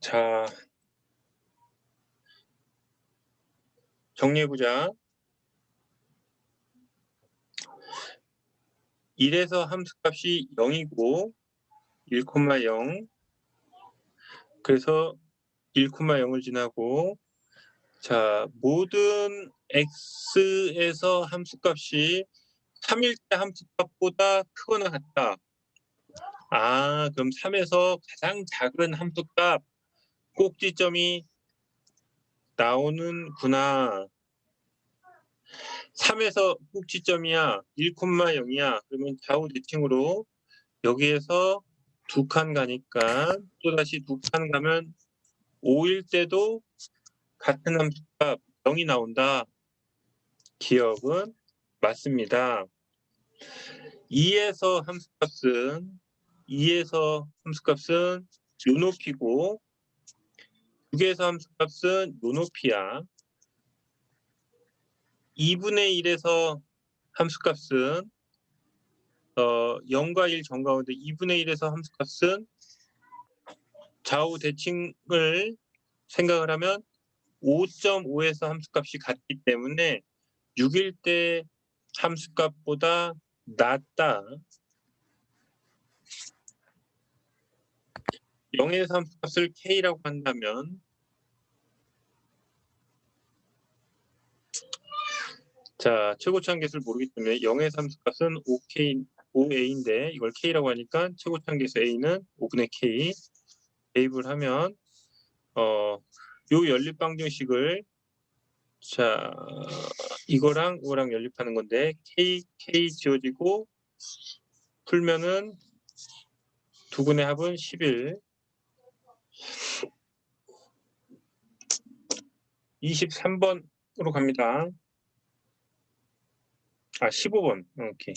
자, 정리해보자. 1에서 함수값이 0이고 1,0 그래서 1,0을 지나고 자 모든 x에서 함수값이 3일 때 함수값보다 크거나 같다. 아 그럼 3에서 가장 작은 함수값 꼭지점이 나오는구나. 3에서 꼭지점이야 1,0이야 그러면 좌우 대칭으로 여기에서 두 칸 가니까 또다시 두 칸 가면 5일 때도 같은 함수값 0이 나온다. 기억은 맞습니다. 2에서 함수값은 2에서 함수값은 요 높이고 6에서 함수값은 요 높이야. 2분의 1에서 함수값은 어, 0과 1 정가운데 2분의 1에서 함수값은 좌우 대칭을 생각을 하면 5.5에서 함수값이 같기 때문에 6일 때 함수값보다 낮다. 0에서 함수값을 k라고 한다면 자 최고차항 계수를 모르기 때문에 0에서 함수값은 5k 5a인데 이걸 k라고 하니까 최고차항 계수 a는 5분의 k 대입을 하면 어 요 연립 방정식을 자 이거랑 이거랑 연립하는 건데 k k 지워지고 풀면은 두 분의 합은 11 23번으로 갑니다. 아 15번 오케이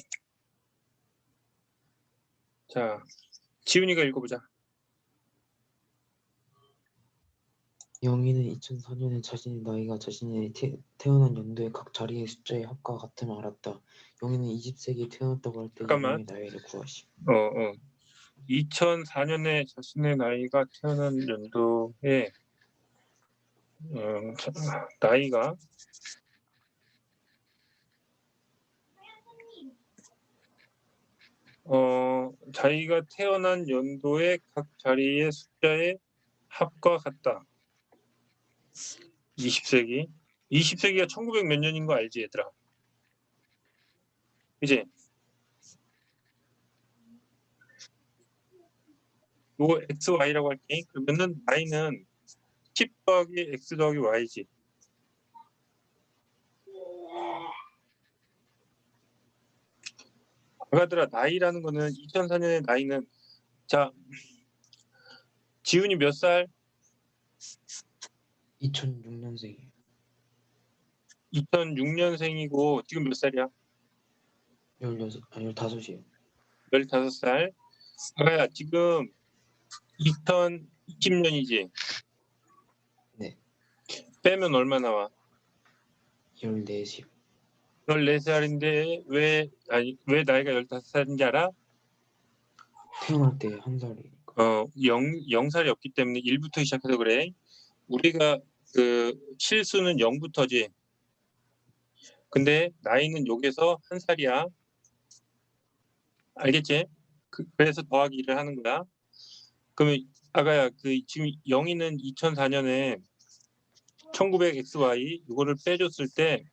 자 지훈이가 읽어보자 영희는 2004년에 자신의 나이가 자신이 태, 태어난 연도의 각 자리의 숫자의 합과 같음을 알았다. 영희는 20세기에 태어났다고 할 때 잠깐만. 영희의 나이를 구하시. 어, 어. 2004년에 자신의 나이가 태어난 연도에 어, 자, 나이가 어, 자기가 태어난 연도의 각 자리의 숫자의 합과 같다. 20세기. 20세기가 1900 몇 년인 거 알지, 얘들아? 이제 요거 x, y라고 할게. 그러면은 y는 10 더하기 x 더하기 y지. 아가들아 나이라는 거는 2004년의 나이는 자 지훈이 몇 살? 2006년생이에요. 2006년생이고 지금 몇 살이야? 16, 아 15이에요. 15살. 아가야 지금 2020년이지? 네. 빼면 얼마 나와? 14시요. 14살인데 왜 아니 왜 나이가 15살인지 알아? 태어날 때 한 살이. 어, 0, 0살이 없기 때문에 1부터 시작해서 그래. 우리가 그 실수는 0부터지. 근데 나이는 여기서 한 살이야. 알겠지? 그, 래서 더하기 1을 하는 거야. 그러면 아가야 그 지금 0이는 2004년에 1900xy 이거를 빼줬을 때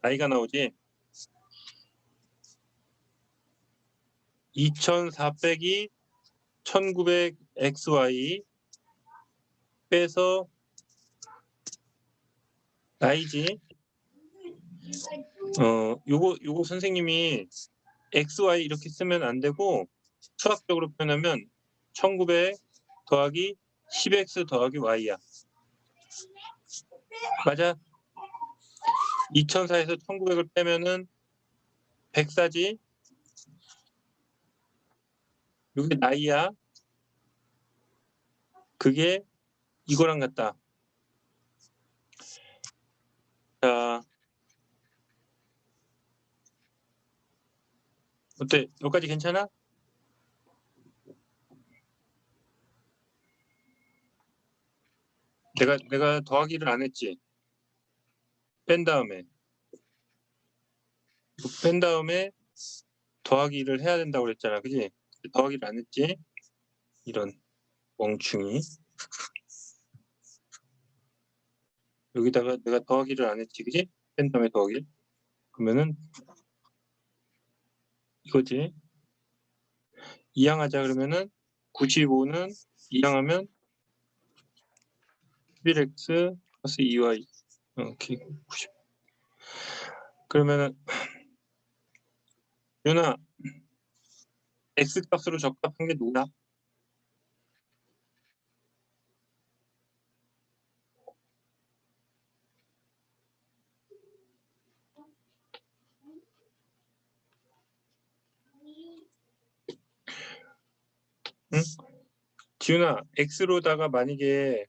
나이가 나오지. 2400이 1900xy 빼서 나이지. 어, 요거 요거 선생님이 xy 이렇게 쓰면 안 되고 수학적으로 표현하면 1900 더하기 10x 더하기 y야. 맞아? 2004에서 1900을 빼면은 104지. 이게 나이야. 그게 이거랑 같다. 자, 어때? 여기까지 괜찮아? 내가 내가 더하기를 안 했지. 뺀 다음에 뺀 다음에 더하기를 해야 된다고 그랬잖아, 그지? 더하기를 안 했지? 이런 멍충이. 여기다가 내가 더하기를 안 했지, 그지? 뺀 다음에 더하기. 그러면은 이거지. 이항하자 그러면은 95는 이항하면 11x 플러스 2y 어, 오케이 90 그러면은 윤아 x 값으로 적합한 게 누구야? 응? 지훈아 x로다가 만약에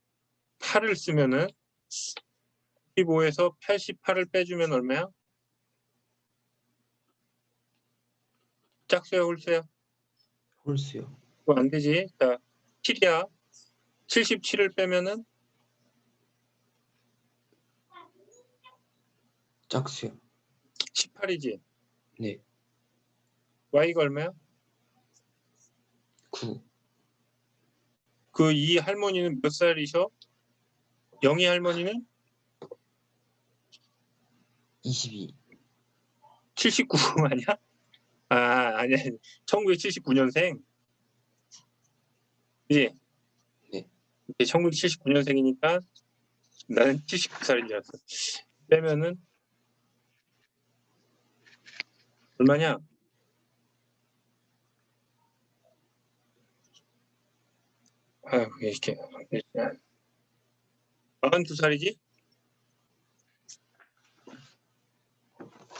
8을 쓰면은 15에서 88을 빼주면 얼마야? 짝수야 홀수야? 홀수요. 그거 안 되지. 자, 7이야. 77을 빼면은 짝수요. 18이지. 네. y가 얼마야? 9. 그 이 할머니는 몇 살이셔? 영희 할머니는 22. 79 아니야? 아, 아니야. 1979년생. 그지? 네. 1979년생이니까 나는 79살인 줄 알았어. 빼면은 얼마냐? 아유, 이렇게. 42살이지?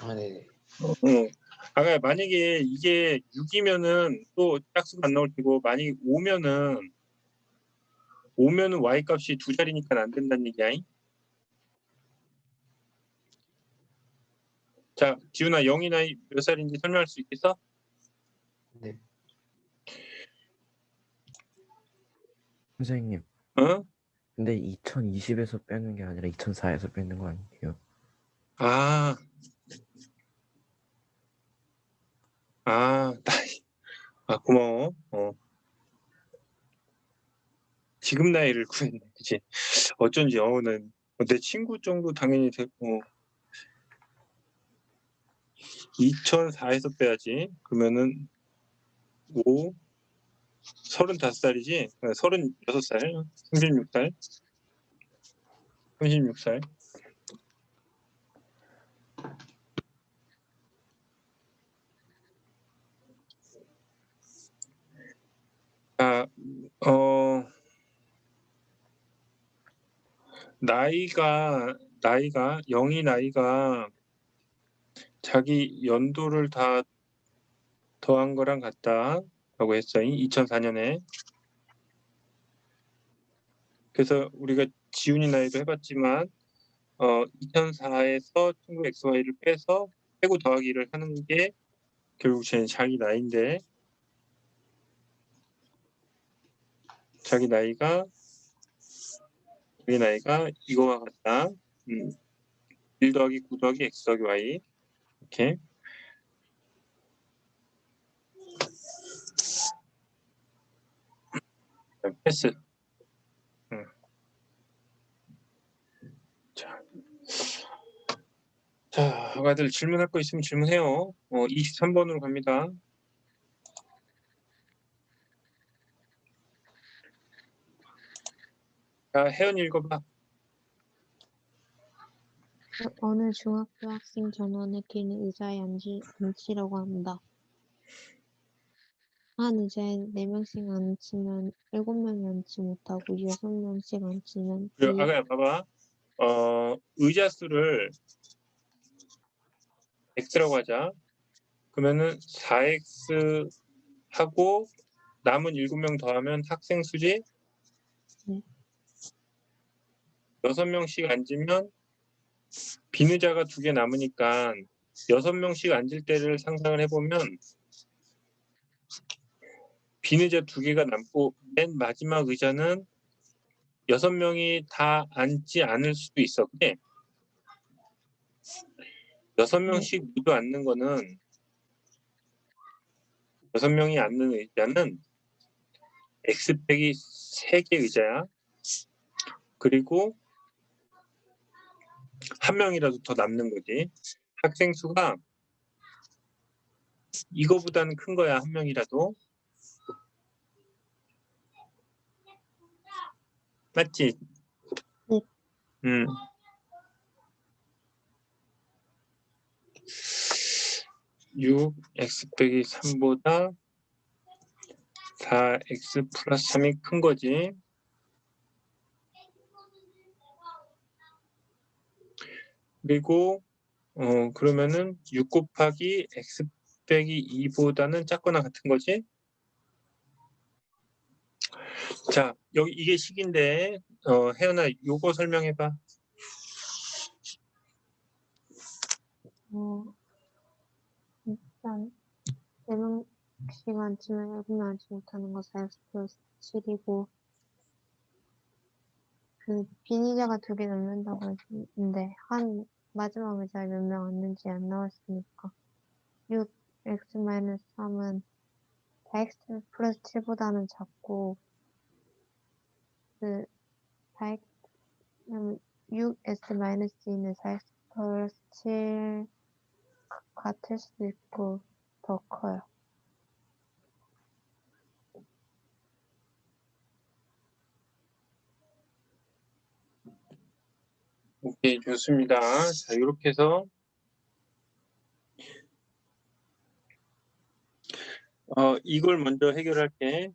아, 네네. 어. 아까 만약에 이게 6이면은 또 짝수가 안 나올 테고 만약에 5면은 5면은 y 값이 두 자리니까 안 된다는 얘기야. 잉? 자, 지훈아 영희 나이 몇 살인지 설명할 수 있겠어? 네. 선생님, 어? 근데 2020에서 빼는 게 아니라 2004에서 빼는 거 아니에요? 아. 아, 나이. 아, 고마워. 어. 지금 나이를 구했네. 그치? 어쩐지, 어, 난, 내 친구 정도 당연히 됐고, 2004에서 빼야지. 그러면은, 5, 35살이지? 36살, 36살. 36살. 아, 어, 나이가, 나이가, 영희 나이가 자기 연도를 다 더한 거랑 같다 라고 했어요. 2004년에. 그래서 우리가 지훈이 나이도 해봤지만, 어, 2004에서 친구 XY를 빼서 빼고 더하기를 하는 게 결국 제 자기 나이인데, 자기 나이가 자기 나이가 이거와 같다. 음. 1 더하기 9 더하기 x 더하기 y 이렇게 패스. 음. 자, 자, 아가들 질문할 거 있으면 질문해요. 어, 23번으로 갑니다. 자, 혜연 읽어봐. 어느 중학교 학생 전원의 길은 의자에 앉지, 앉히라고 한다. 한 의자에 네명씩 앉히면 일곱 명이 앉지 못하고 여섯 명씩 앉히면 그, 이- 아가야 봐봐. 어, 의자 수를 x라고 하자. 그러면은 4x 하고 남은 7명 더하면 학생 수지? 네. 6명씩 앉으면 빈 의자가 두 개 남으니까 6명씩 앉을 때를 상상을 해보면 빈 의자 두 개가 남고 맨 마지막 의자는 여섯 명이 다 앉지 않을 수도 있어. 근데 여섯 명씩 모두 앉는 거는 여섯 명이 앉는 의자는 x 빼기 세개 의자야. 그리고 한 명이라도 더 남는 거지. 학생 수가 이거보다는 큰 거야 한 명이라도. 맞지? 네. 음. 육 x 빼기 3보다 4x 플러스 3이 큰 거지. 그리고 어 그러면은 6 곱하기 x 빼기 2보다는 작거나 같은 거지. 자, 여기 이게 식인데 어 혜연아 요거 설명해 봐. 어, 일단 네 명씩 앉으면 일곱 명 앉지 못하는 거 4x 플러스 7이고 그 빈의자가 두개 남는다고 했는데 한 마지막 의자에 몇명 앉는지 안 나왔으니까 6x 마이너스 3은 4x 플러스 7보다는 작고 그 4x 6s 마이너스 2는 4x 플러스 7 같을 수도 있고 더 커요. 오케이 좋습니다. 자 이렇게 해서 어 이걸 먼저 해결할게.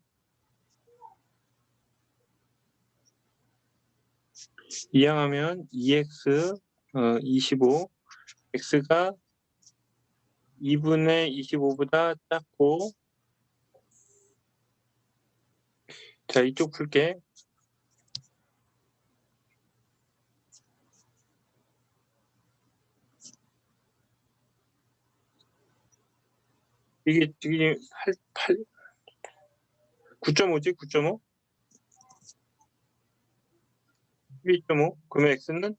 이항하면 2x 어, 25 x가 2분의 25보다 작고 자 이쪽 풀게. 이게 지금 8, 8 9.5지 9.5 12.5 그러면 x는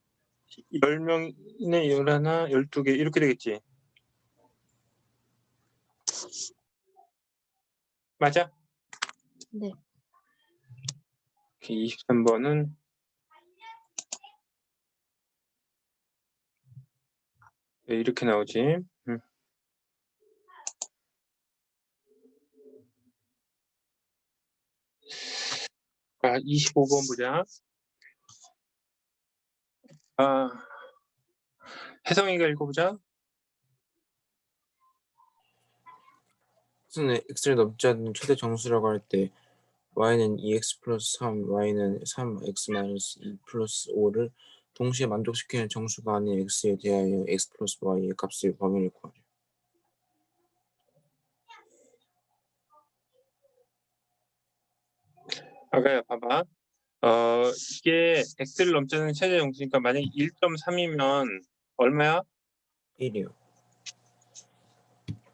10명이네 11, 12개 이렇게 되겠지 맞아? 네. 23번은 네, 이렇게 나오지 음. 자, 25번 보자. 아, 혜성이가 읽어보자. x는 x를 넘지 않는 최대 정수라고 할 때 y는 2x 플러스 3, y는 3x 마이너스 2 플러스 5를 동시에 만족시키는 정수가 아닌 x에 대하여 x 플러스 y의 값의 범위를 구하래. 아가야, 봐봐. 어, 이게 x를 넘지 않는 최대 정수니까 만약에 1.3이면 얼마야? 1이요.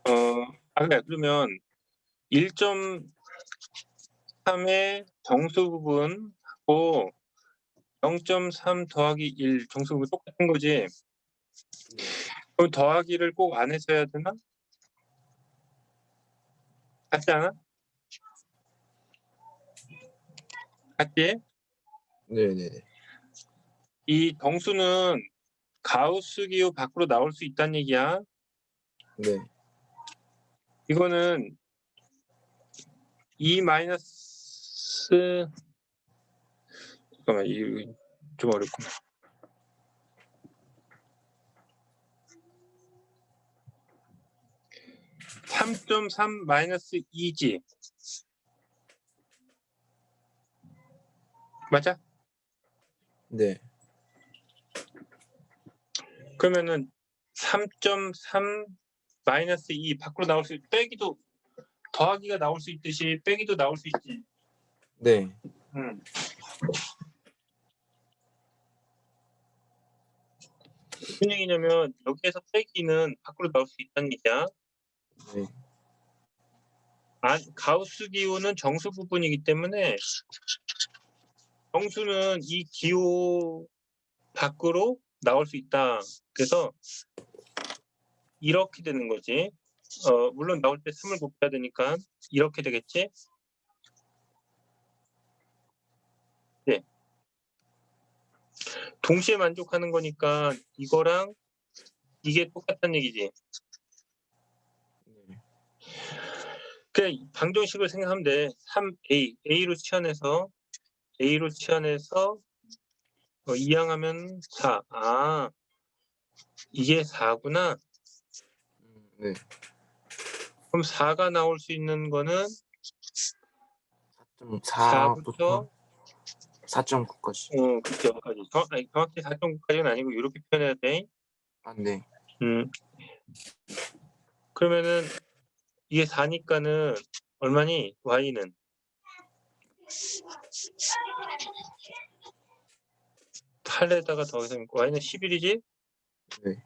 어, 아가야, 그러면 1.3의 정수 부분하고 0.3 더하기 1 정수 부분 똑같은 거지. 그럼 더하기를 꼭 안 해줘야 되나? 같지 않아? 같지? 네네네. 이 정수는 가우스 기호 밖으로 나올 수 있다는 얘기야. 네. 이거는 2 마이너스 잠깐만 이좀 어렵구나. (3.3) 마이너스 2지 맞아? 네. 그러면은 3.3 마이너스 2 밖으로 나올 수 빼기도 더하기가 나올 수 있듯이 빼기도 나올 수 있지. 네. 음. 무슨 얘기냐면 여기에서 빼기는 밖으로 나올 수 있다는 얘기야. 네. 아, 가우스 기호는 정수 부분이기 때문에 정수는 이 기호 밖으로 나올 수 있다. 그래서 이렇게 되는 거지. 어, 물론 나올 때 3을 곱해야 되니까 이렇게 되겠지. 네. 동시에 만족하는 거니까 이거랑 이게 똑같다는 얘기지. 네. 그냥 방정식을 생각하면 돼. 3a, a로 치환해서 a로 치환해서 어, 이항하면 4. 아, 이게 4구나. 음, 네. 그럼 4가 나올 수 있는 거는 4.4부터 4.9까지. 어. 여기까지. 정, 아니, 정확히 4.9까지는 아니고 이렇게 표현해야 돼. 아, 네. 음. 그러면은 이게 4니까는 얼마니? y는 8에다가 더해서 y는 11이지? 네.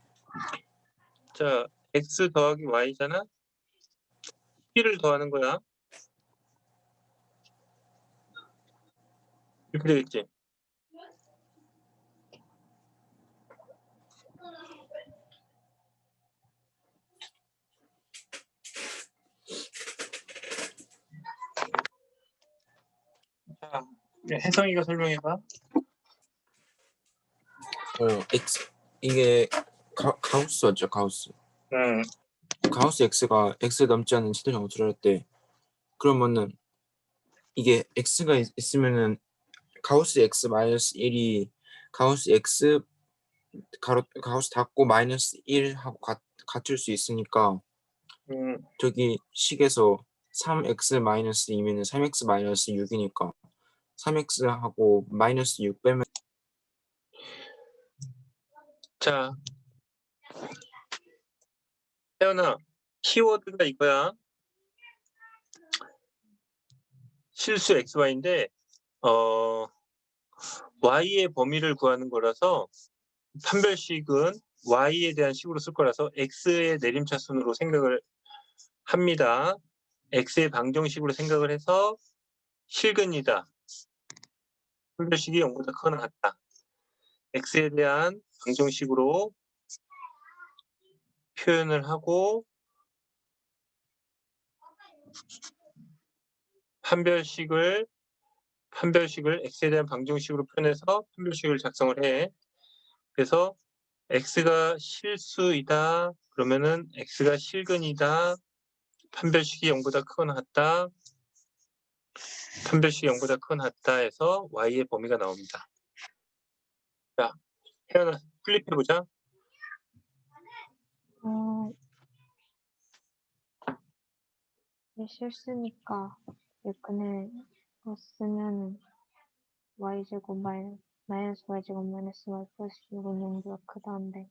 자, x 더하기 y잖아? 1을 더하는 거야. 이렇게 되겠지? 혜성이가 설명해봐. 어, x 이게 가, 가우스였죠, 가우스. 응. 가우스 x가 x 넘지 않는 최대 정수를 할 때 그러면은 이게 x가 있, 있으면은 가우스 x 마이너스 1이 가우스 x 가로 가우스 닫고 마이너스 1하고 같, 같을 수 있으니까 음, 저기 식에서 3x 마이너스 2면은 3x 마이너스 6이니까 3x하고 마이너스 6 빼면 자, 태연아, 키워드가 이거야. 실수 xy인데 어 y의 범위를 구하는 거라서 판별식은 y에 대한 식으로 쓸 거라서 x의 내림차순으로 생각을 합니다. x의 방정식으로 생각을 해서 실근이다. 판별식이 0보다 크거나 같다. x에 대한 방정식으로 표현을 하고 판별식을 판별식을 x에 대한 방정식으로 표현해서 판별식을 작성을 해. 그래서 x가 실수이다. 그러면은 x가 실근이다. 판별식이 0보다 크거나 같다. 0보다 크거나 같다 해서 y의 범위가 나옵니다. 자, 혜연아 플립해보자. 어, 이게 실수니까 예컨대 이거 쓰면은 y제곱 마이, 마이너스 y제곱 마이너스 y 플러스 6은 0보다 크다는데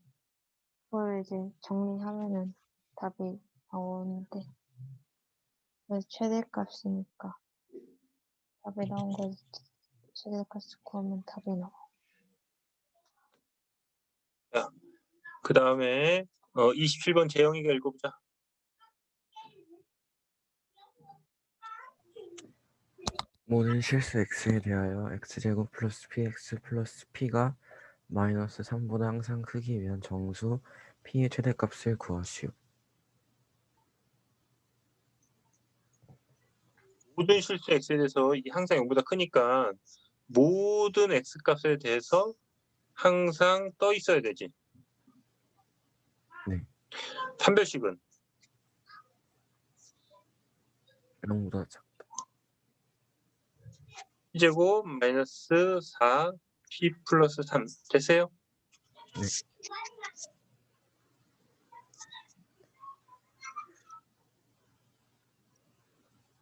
그걸 이제 정리하면은 답이 나오는데 최대값이니까 답이 나온 거 최대값을 구하면 답이 나와 그 다음에 어, 27번 재영이가 읽어보자. 모든 실수 x에 대하여 x제곱 플러스 px 플러스 p가 마이너스 3보다 항상 크기 위한 정수 p의 최대값을 구하시오. 모든 실수 x에 대해서 이게 항상 0보다 크니까 모든 x 값에 대해서 항상 떠 있어야 되지. 네. 판별식은 0보다 작다. 제곱 마이너스 4 p 플러스 3 됐어요? 네.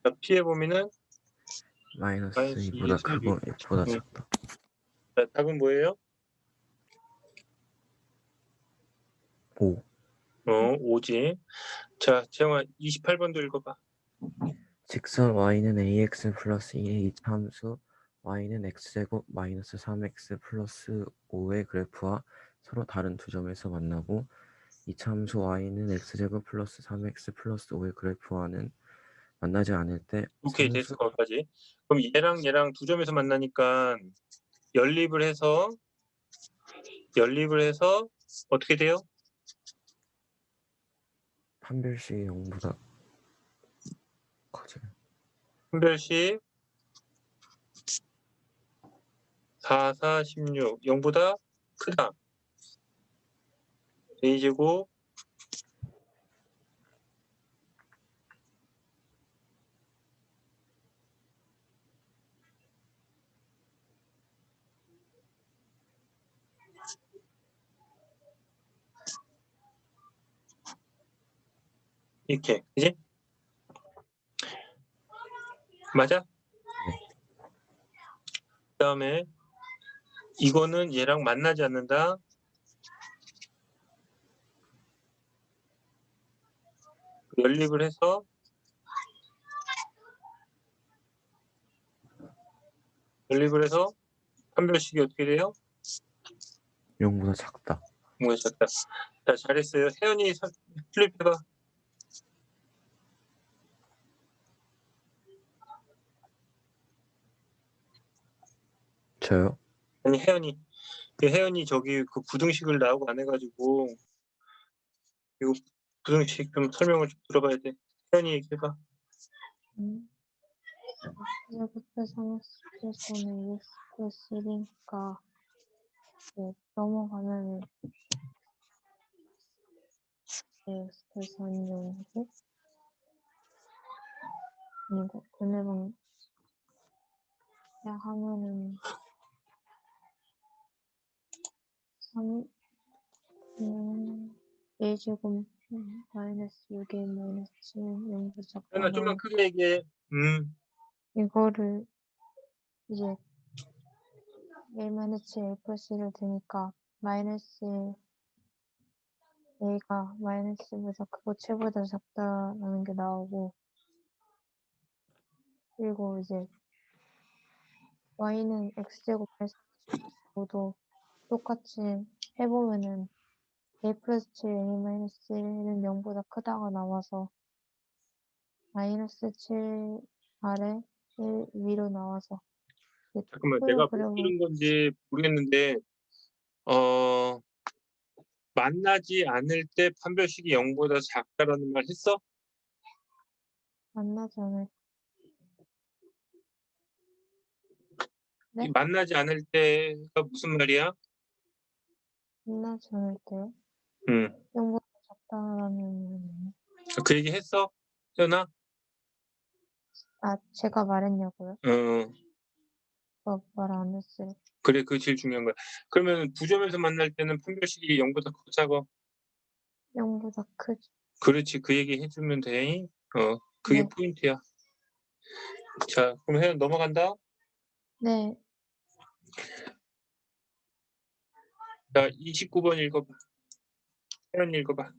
자, p의 범위는 마이너스 마이너스 2보다 2의 크고 1보다 응. 작다. 자, 답은 뭐예요? 5. 어, 5지. 자, 재영아 28번도 읽어봐. 직선 y는 ax 플러스 2의 이차함수 y는 x제곱 마이너스 3x 플러스 5의 그래프와 서로 다른 두 점에서 만나고 이차함수 y는 x제곱 플러스 3x 플러스 5의 그래프와는 만나지 않을 때 오케이 됐어 거기까지. 그럼 얘랑 얘랑 두 점에서 만나니까 연립을 해서 연립을 해서 어떻게 돼요? 판별식이 0보다 커져요. 분별식 4, 4, 16 0보다 크다. a제곱 이렇게 그지? 맞아? 그다음에 이거는 얘랑 만나지 않는다. 연립을 해서 연립을 해서 판별식이 어떻게 돼요? 0보다 작다. 뭔가 작다. 자, 잘했어요. 혜연이 서- 플립 해봐. 저요? 아니 혜연이 그 혜연이 저기 그 부등식을 나오고 안 해가지고 이거 부등식 좀 설명을 좀 들어봐야 돼. 혜연이 얘기해봐. 음. 제곱해서 3x는 2x 플러스 1이니까 네, 넘어가면 3이고 아니고 분해방 그냥 하면은 3 음, 1제곱 마이너스 6에 마이너스 7 0도 작다 혜연아 좀만 크게 얘기해. 음. 이거를 이제 1 마이너스 a 플러스 1을 두니까 마이너스 a가 마이너스보다 크고 7보다 작다라는 게 나오고 그리고 이제 y는 x제곱 마이너스 똑같이 해보면은 a 플러스 7 a 마이너스 1은 0보다 크다가 나와서 마이너스 7 아래 1 위로 나와서 잠깐만 내가 뭐 이런 건지 모르겠는데 어 만나지 않을 때 판별식이 0보다 작다라는 말 했어? 만나지 않을 네? 이 만나지 않을 때가 무슨 말이야? 만나지 않을 때요? 응. 0보다 작다라는 그 얘기 했어? 혜연아? 아 제가 말했냐고요? 어말안 했어요. 그래 그게 제일 중요한 거야. 그러면 두 점에서 만날 때는 판별식이 0보다 커 작아? 0보다 크죠. 그렇지 그 얘기 해주면 돼. 어 그게 네. 포인트야. 자 그럼 혜연 넘어간다. 네, 자 29번 읽어봐. 혜연 읽어봐.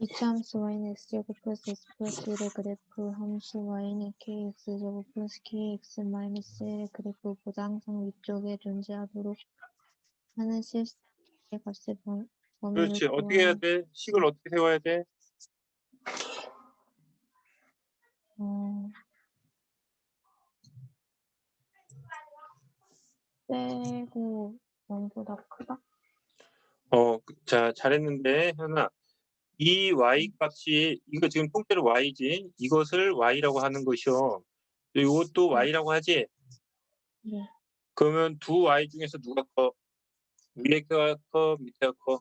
이차 함수 y는 x제곱 플러스 x 플러스 1의 그래프 함수 y는 kx제곱 플러스 kx 마이너스 1의 그래프보다 항상 위쪽에 존재하도록 하는 시스템의 값의 범- 범위를 그렇지 어떻게 해야 돼? 식을 어떻게 세워야 돼? 어, 빼고 0보다 크다? 어, 그- 자, 잘했는데, 현아. 이 y 값이, 이거 지금 통째로 y지? 이것을 y라고 하는 것이요. 이것도 y라고 하지? 네. 그러면 두 y 중에서 누가 커? 위에 가 커, 밑에가 커?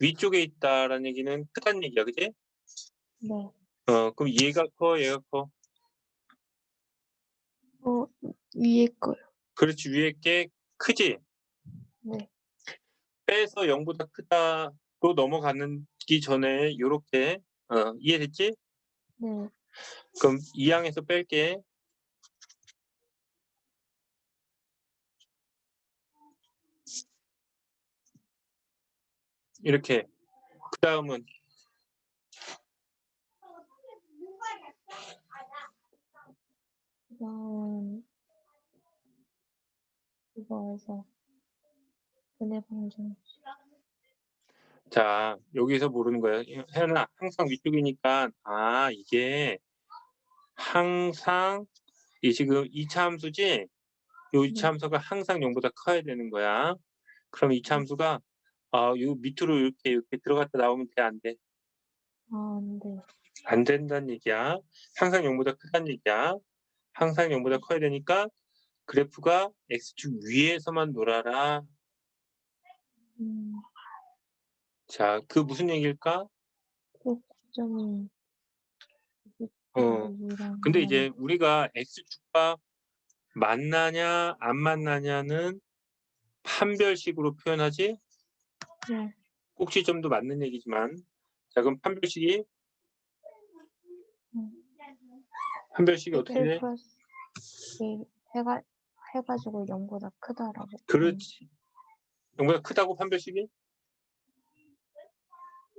위쪽에 있다라는 얘기는 크다는 얘기야, 그지? 네. 어, 그럼 얘가 커, 얘가 커? 어, 위에 거요. 그렇지, 위에 게 크지? 네. 빼서 0보다 크다로 넘어가기 전에 요렇게 어, 이해됐지? 네. 그럼 이 항에서 뺄게. 이렇게 그 다음은 그다음 이거에서 분해 방정 자, 여기서 모르는 거예요. 혜연아, 항상 위쪽이니까, 아, 이게 항상, 이 지금 2차 함수지? 요 2차 함수가 항상 0보다 커야 되는 거야. 그럼 2차 함수가, 아, 요 밑으로 이렇게, 이렇게 들어갔다 나오면 돼, 안 돼? 아, 네. 안 된다는 얘기야. 항상 0보다 크다는 얘기야. 항상 0보다 커야 되니까, 그래프가 X축 위에서만 놀아라. 음, 자, 그 무슨 얘기일까? 어, 근데 이제 우리가 x축과 만나냐 안 만나냐는 판별식으로 표현하지 네. 꼭지점도 맞는 얘기지만 자 그럼 판별식이 음. 판별식이 어떻게 돼? 1 플러스 1 해가 해가지고 0보다 크다라고. 그렇지 0보다 크다고 판별식이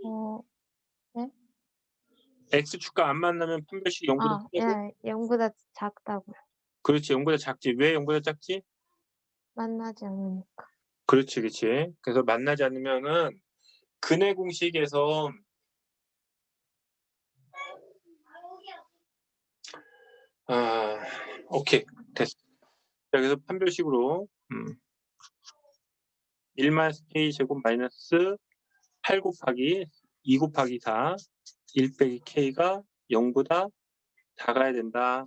어, x축과 안 만나면 판별식이 0보다 아, 크다고 예, 0보다 작다고요. 그렇지 0보다 작지 왜 0보다 작지? 만나지 않으니까. 그렇지 그렇지 그래서 만나지 않으면은 근해 공식에서 아 오케이. 됐어. 자 그래서 판별식으로 음. 1 마이너스 k 제곱 마이너스 8 곱하기 2 곱하기 4 1 빼기 k가 0보다 작아야 된다.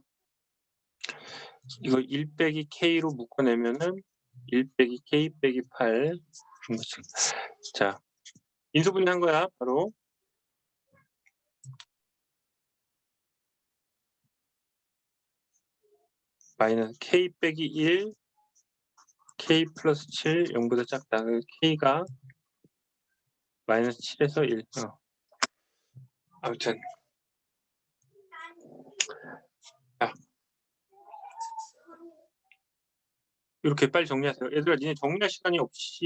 이거 1 빼기 k로 묶어내면은 1 빼기 k 빼기 8 자 인수분해 한 거야 바로 마이너스 k 빼기 1 k 플러스 7 0보다 작다 그 k가 마이너스 7에서 1 어. 아무튼. 자 이렇게 빨리 정리하세요. 얘들아 니네 정리할 시간이 없이